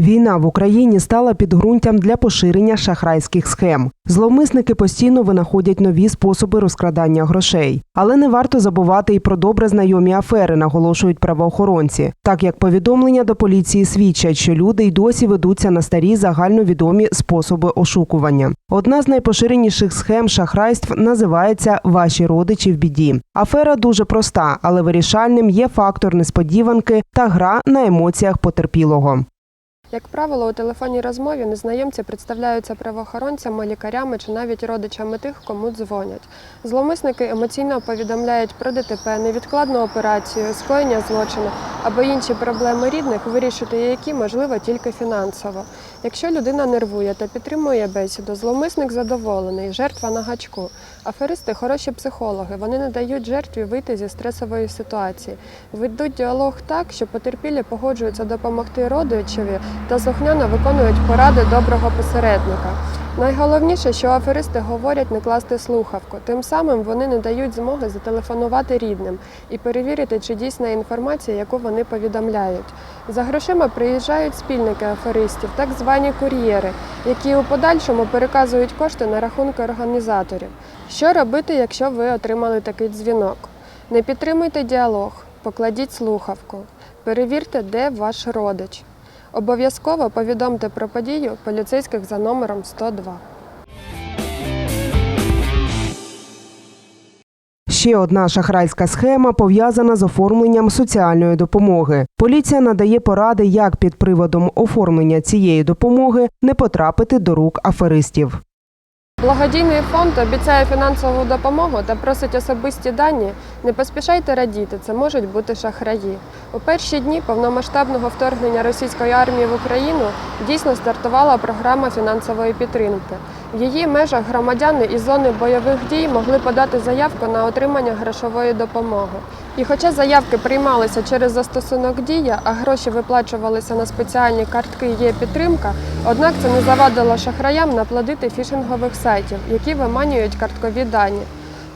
Війна в Україні стала підґрунтям для поширення шахрайських схем. Зловмисники постійно винаходять нові способи розкрадання грошей. Але не варто забувати і про добре знайомі афери, наголошують правоохоронці. Так як повідомлення до поліції свідчать, що люди й досі ведуться на старі загальновідомі способи ошукування. Одна з найпоширеніших схем шахрайств називається Ваші родичі в біді. Афера дуже проста, але вирішальним є фактор несподіванки та гра на емоціях потерпілого. Як правило, у телефонній розмові незнайомці представляються правоохоронцями, лікарями чи навіть родичами тих, кому дзвонять. Зловмисники емоційно повідомляють про ДТП, невідкладну операцію, скоєння злочину або інші проблеми рідних, вирішити які можливо тільки фінансово. Якщо людина нервує та підтримує бесіду, зловмисник задоволений, жертва на гачку. Аферисти хороші психологи. Вони не дають жертві вийти зі стресової ситуації. Ведуть діалог так, що потерпілі погоджуються допомогти родичеві та слухняно виконують поради доброго посередника. Найголовніше, що аферисти говорять не класти слухавку. Тим самим вони не дають змоги зателефонувати рідним і перевірити, чи дійсна інформація, яку вони повідомляють. За грошима приїжджають спільники аферистів, так звані кур'єри, які у подальшому переказують кошти на рахунки організаторів. Що робити, якщо ви отримали такий дзвінок? Не підтримуйте діалог, покладіть слухавку, перевірте, де ваш родич. Обов'язково повідомте про подію поліцейських за номером 102. Ще одна шахрайська схема пов'язана з оформленням соціальної допомоги. Поліція надає поради, як під приводом оформлення цієї допомоги не потрапити до рук аферистів. Благодійний фонд обіцяє фінансову допомогу та просить особисті дані. Не поспішайте радіти, це можуть бути шахраї. У перші дні повномасштабного вторгнення російської армії в Україну дійсно стартувала програма фінансової підтримки. В її межах громадяни із зони бойових дій могли подати заявку на отримання грошової допомоги. І хоча заявки приймалися через застосунок Дія, а гроші виплачувалися на спеціальні картки є підтримка, однак це не завадило шахраям наплодити фішингових сайтів, які виманюють карткові дані.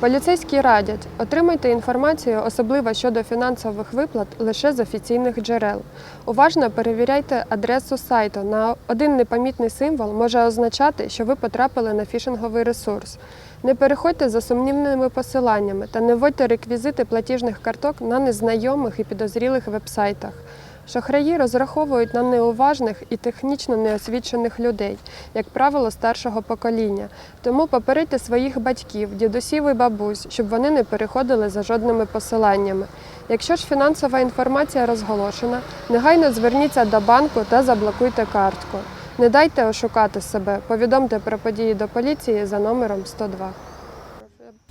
Поліцейські радять, отримайте інформацію, особливо щодо фінансових виплат, лише з офіційних джерел. Уважно перевіряйте адресу сайту. На один непомітний символ може означати, що ви потрапили на фішинговий ресурс. Не переходьте за сумнівними посиланнями та не вводьте реквізити платіжних карток на незнайомих і підозрілих вебсайтах. Шахраї розраховують на неуважних і технічно неосвічених людей, як правило, старшого покоління. Тому попередьте своїх батьків, дідусів і бабусь, щоб вони не переходили за жодними посиланнями. Якщо ж фінансова інформація розголошена, негайно зверніться до банку та заблокуйте картку. Не дайте ошукати себе. Повідомте про події до поліції за номером 102.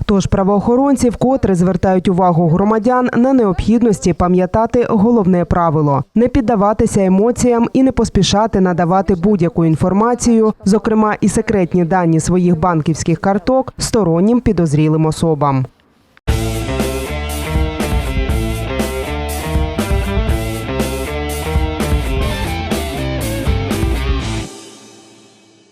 Тож правоохоронці вкотре звертають увагу громадян на необхідності пам'ятати головне правило не піддаватися емоціям і не поспішати надавати будь-яку інформацію, зокрема і секретні дані своїх банківських карток, стороннім підозрілим особам.